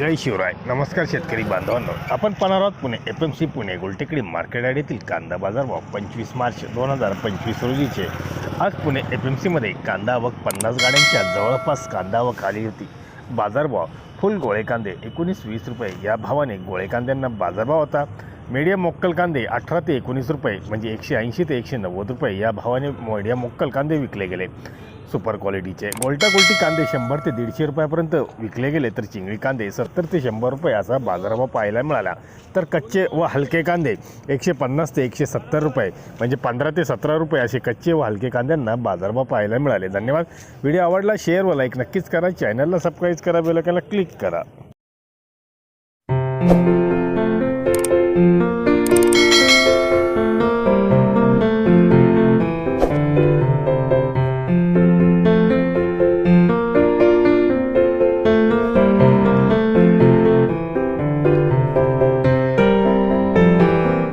जय शिवराय. नमस्कार शेतकरी बांधवांनो. आपण पणारात Pune F M C Pune Gultekdi market yard कांदा बाजार भाव पंचवीस मार्च दोन हजार पंचवीस रोजीचे. आज पुणे एफ एम सीमध्ये कांदा आवक पन्नास गाड्यांच्या जवळपास कांदा आवक आली होती. बाजारभाव फुल गोळे कांदे एकोणीस वीस रुपये. या भावाने गोळे कांद्यांना बाजारभाव होता. मीडियम मोक्कल कांदे अठरा ते एकोणीस रुपये म्हणजे एकशे ऐंशी ते एकशे नव्वद रुपये या भावाने मीडियम मोक्कल कांदे विकले गेले. सुपर क्वालिटीचे गोल्टा गोल्टी कांदे शंभर ते दीडशे रुपयापर्यंत विकले गेले तर चिंगळी कांदे सत्तर ते शंभर रुपये असा बाजारभाव पाहायला मिळाला. तर कच्चे व हलके कांदे एकशे पन्नास ते एकशे सत्तर रुपये म्हणजे पंधरा ते सतरा रुपये असे कच्चे व हलके कांद्यांना बाजारभाव पाहायला मिळाले. धन्यवाद. व्हिडिओ आवडला शेअर व लाईक नक्कीच करा. चॅनलला सबस्क्राईब करा बेलकाला क्लिक करा.